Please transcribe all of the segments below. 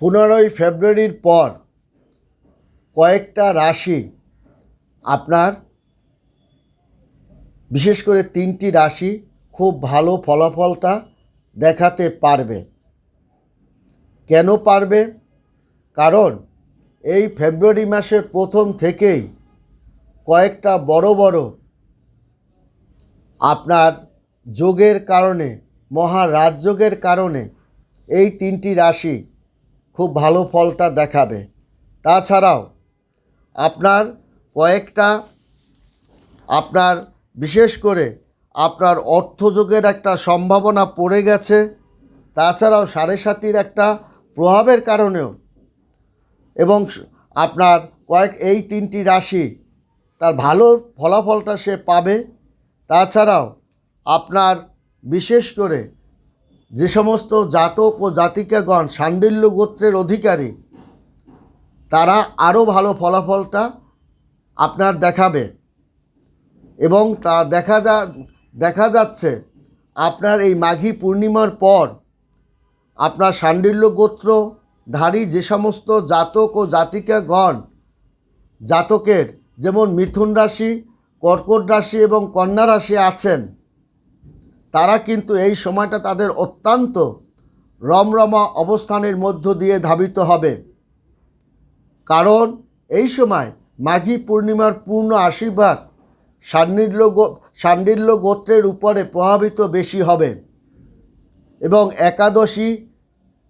পনেরোই ফেব্রুয়ারির পর কয়েকটা রাশি আপনার, বিশেষ করে তিনটি রাশি খুব ভালো ফলাফলটা দেখাতে পারবে। কেন পারবে? কারণ এই ফেব্রুয়ারি মাসের প্রথম থেকেই কয়েকটা বড় বড় আপনার যোগের কারণে মহারাজযোগের কারণে এই তিনটি রাশি খুব ভালো ফলটা দেখাবে। তাছাড়াও, আপনার কয়েকটা, আপনার বিশেষ করে আপনার অর্থযোগের একটা সম্ভাবনা পড়ে গেছে, তাছাড়াও সাড়ে সাতির একটা প্রভাবের কারণেও। এবং আপনার কয়েক, এই তিনটি রাশি, তার ভালো ফলাফলটা সে পাবে। তাছাড়াও, আপনার বিশেষ করে যে সমস্ত জাতক ও জাতিকাগণ সান্ডিল্য গোত্রের অধিকারী, তারা আরও ভালো ফলাফলটা আপনার দেখাবে এবং তা দেখা যা, দেখা যাচ্ছে আপনার এই মাঘী পূর্ণিমার পর আপনার সান্ডিল্য গোত্রধারী যে সমস্ত জাতক ও জাতিকাগণ, জাতকের যেমন মিথুন রাশি, কর্কট রাশি এবং কন্যা রাশি আছেন তারা কিন্তু এই সময়টা তাদের অত্যন্ত রমরমা অবস্থানের মধ্য দিয়ে ধাবিত হবে। কারণ এই সময় মাঘী পূর্ণিমার পূর্ণ আশীর্বাদ সান্নিল্য গো- সান্ডিল্য গোত্রের উপরে প্রভাবিত বেশি হবে। এবং একাদশী,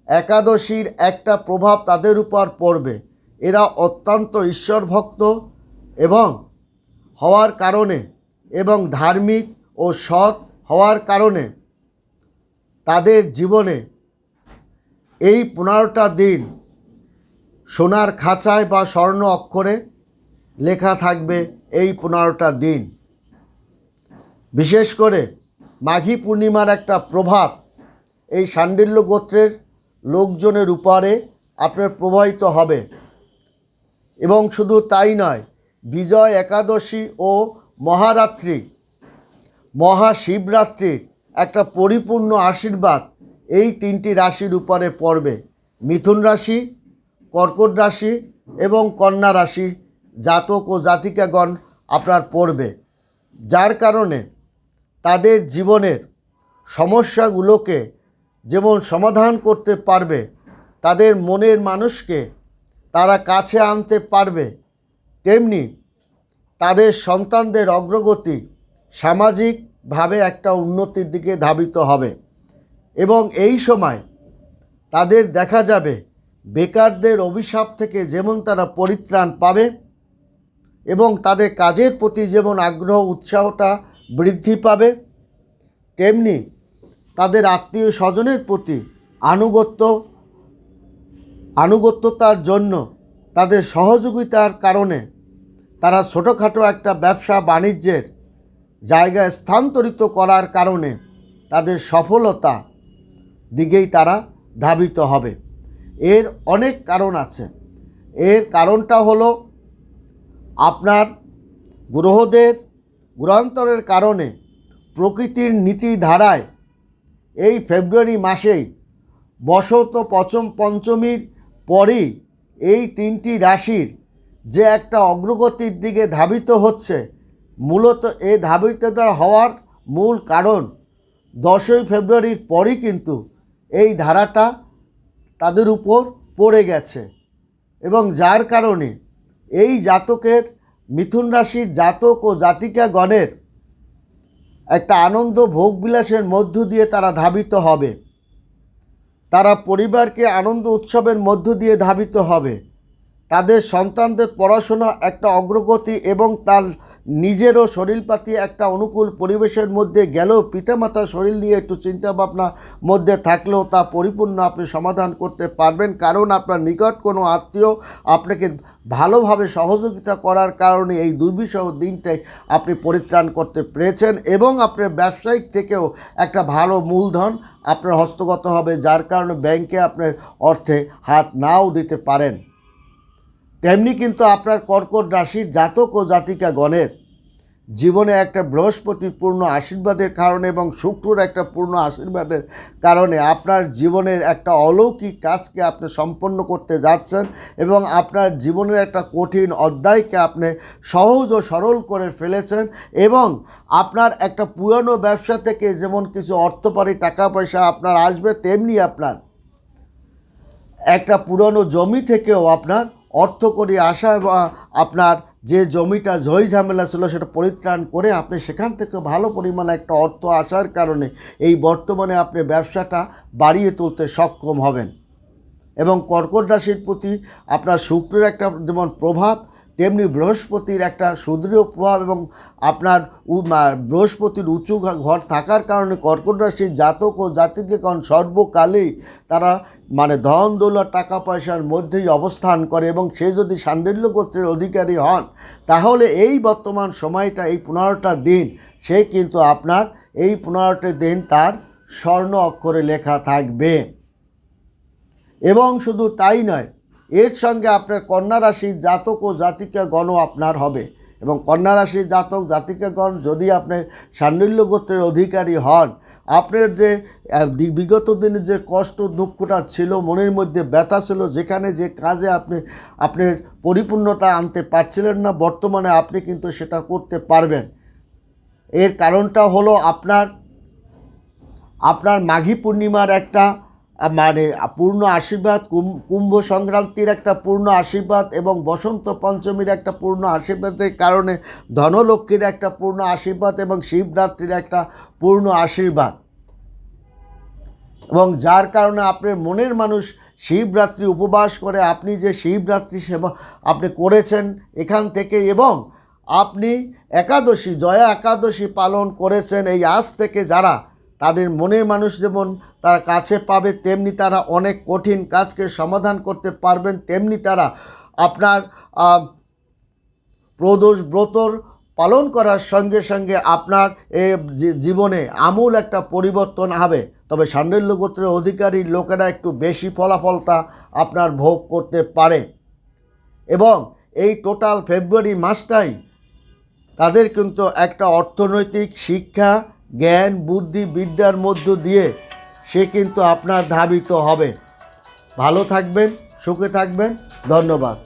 একাদশীর একটা প্রভাব তাদের উপর পড়বে। এরা অত্যন্ত ঈশ্বরভক্ত এবং হওয়ার কারণে এবং ধার্মিক ও সৎ হওয়ার কারণে তাদের জীবনে এই পনেরোটা দিন সোনার খাঁচায় বা স্বর্ণ অক্ষরে লেখা থাকবে এই পনেরোটা দিন। বিশেষ করে মাঘী পূর্ণিমার একটা প্রভাব এই সান্ডিল্য গোত্রের লোকজনের উপরে আপনার প্রবাহিত হবে। এবং শুধু তাই নয়, বিজয় একাদশী ও মহারাত্রি মহাশিবরাত্রির একটা পরিপূর্ণ আশীর্বাদ এই তিনটি রাশির উপরে পড়বে। মিথুন রাশি, কর্কট রাশি এবং কন্যা রাশি জাতক ও জাতিকাগণ আপনার পড়বে। যার কারণে তাদের জীবনের সমস্যাগুলোকে যেমন সমাধান করতে পারবে, তাদের মনের মানুষকে তারা কাছে আনতে পারবে, তেমনি তাদের সন্তানদের অগ্রগতি সামাজিকভাবে একটা উন্নতির দিকে ধাবিত হবে। এবং এই সময় তাদের দেখা যাবে, বেকারদের অভিশাপ থেকে যেমন তারা পরিত্রাণ পাবে এবং তাদের কাজের প্রতি যেমন আগ্রহ, উৎসাহটা বৃদ্ধি পাবে, তেমনি তাদের আত্মীয় স্বজনের প্রতি আনুগত্য, আনুগত্যতার জন্য তাদের সহযোগিতার কারণে তারা ছোটোখাটো একটা ব্যবসা বাণিজ্যের জায়গায় স্থানান্তরিত করার কারণে তাদের সফলতা দিকেই তারা ধাবিত হবে। এর অনেক কারণ আছে। এর কারণটা হলো আপনার গ্রহদের গ্রহান্তরের কারণে প্রকৃতির নীতি ধারায় এই ফেব্রুয়ারি মাসেই বসন্ত পঞ্চম পঞ্চমীর পরেই এই তিনটি রাশির যে একটা অগ্রগতির দিকে ধাবিত হচ্ছে মূলত এই ধাবিত হওয়ার মূল কারণ দশই ফেব্রুয়ারির পরই কিন্তু এই ধারাটা তাদের উপর পড়ে গেছে। এবং যার কারণে এই জাতকের মিথুন রাশির জাতক ও জাতিকাগণের একটা আনন্দ ভোগবিলাসের মধ্য দিয়ে তারা ধাবিত হবে। তারা পরিবারকে আনন্দ উৎসবের মধ্য দিয়ে ধাবিত হবে। তাদের সন্তানদের পড়াশোনা একটা অগ্রগতি এবং তার নিজেরও শরীরপাতি একটা অনুকূল পরিবেশের মধ্যে গেলেও পিতামাতার শরীর নিয়ে একটু চিন্তাভাবনার মধ্যে থাকলেও তা পরিপূর্ণ আপনি সমাধান করতে পারবেন। কারণ আপনার নিকট কোনো আত্মীয় আপনাকে ভালোভাবে সহযোগিতা করার কারণে এই দুর্বিষহ দিনটাই আপনি পরিত্রাণ করতে পেরেছেন এবং আপনার ব্যবসায়িক থেকেও একটা ভালো মূলধন আপনার হস্তগত হবে, যার কারণে ব্যাংকে আপনার অর্থে হাত নাও দিতে পারেন। তেমনি কিন্তু আপনার কর্কট রাশির জাতক ও জাতিকাগণের জীবনে একটা বৃহস্পতির পূর্ণ আশীর্বাদের কারণে এবং শুক্রর একটা পূর্ণ আশীর্বাদের কারণে আপনার জীবনের একটা অলৌকিক কাজকে আপনি সম্পন্ন করতে যাচ্ছেন এবং আপনার জীবনের একটা কঠিন অধ্যায়কে আপনি সহজ ও সরল করে ফেলেছেন এবং আপনার একটা পুরনো ব্যবসা থেকে যেমন কিছু অর্থপারি টাকা পয়সা আপনার আসবে, তেমনি আপনার একটা পুরনো জমি থেকেও আপনার অর্থ করে আসা বা আপনার যে জমিটা ঝই ঝামেলা ছিল সেটা পরিত্রাণ করে আপনি সেখান থেকে ভালো পরিমাণে একটা অর্থ আসার কারণে এই বর্তমানে আপনি ব্যবসাটা বাড়িয়ে তুলতে সক্ষম হবেন। এবং কর্কট রাশির প্রতি আপনার শুক্রের একটা যেমন প্রভাব তেমনি বৃহস্পতির একটা সুদৃঢ় প্রভাব এবং আপনার বৃহস্পতির উঁচু ঘর থাকার কারণে কর্কট রাশির জাতক ও জাতিকে কারণ সর্বকালেই তারা মানে ধন দৌলত, টাকা পয়সার মধ্যেই অবস্থান করে এবং সে যদি সান্ডিল্য গোত্রের অধিকারী হন, তাহলে এই বর্তমান সময়টা, এই পনেরোটা দিন, সে কিন্তু আপনার এই পনেরোটা দিন তার স্বর্ণ অক্ষরে লেখা থাকবে। এবং শুধু তাই নয় এর সঙ্গে আপনার কন্যা রাশির জাতক ও জাতিকাগণও আপনার হবে। এবং কন্যা রাশির জাতক, জাতিকাগণ যদি আপনার সান্ডিল্য গোত্রের অধিকারী হন, আপনার যে বিগত দিনের যে কষ্ট দুঃখটা ছিল, মনের মধ্যে ব্যথা ছিল, যেখানে যে কাজে আপনি, আপনার পরিপূর্ণতা আনতে পারছিলেন না, বর্তমানে আপনি কিন্তু সেটা করতে পারবেন। এর কারণটা হলো আপনার আপনার মাঘী পূর্ণিমার একটা মানে পূর্ণ আশীর্বাদ কুম- কুম্ভ সংক্রান্তির একটা পূর্ণ আশীর্বাদ এবং বসন্ত পঞ্চমীর একটা পূর্ণ আশীর্বাদের কারণে ধনলক্ষ্মীর একটা পূর্ণ আশীর্বাদ এবং শিবরাত্রির একটা পূর্ণ আশীর্বাদ। এবং যার কারণে আপনার মনের মানুষ শিবরাত্রি উপবাস করে, আপনি যে শিবরাত্রি সেবা আপনি করেছেন এখান থেকে এবং আপনি একাদশী, জয়া একাদশী পালন করেছেন এই আজ থেকে যারা তাদের মনের মানুষ যেমন তারা কাছে পাবে, তেমনি তারা অনেক কঠিন কাজকে সমাধান করতে পারবেন, তেমনি তারা আপনার প্রদোষ ব্রতর পালন করার সঙ্গে সঙ্গে আপনার এ জীবনে আমূল একটা পরিবর্তন হবে। তবে সান্ডল্য গোত্রের অধিকারী লোকেরা একটু বেশি ফলাফলটা আপনার ভোগ করতে পারে। এবং এই টোটাল ফেব্রুয়ারি মাসটাই তাদের কিন্তু একটা অর্থনৈতিক শিক্ষা জ্ঞান, বুদ্ধি, বিদ্যার মধ্য দিয়ে সে কিন্তু আপনার ধাবিত হবে। ভালো থাকবেন, সুখে থাকবেন। ধন্যবাদ।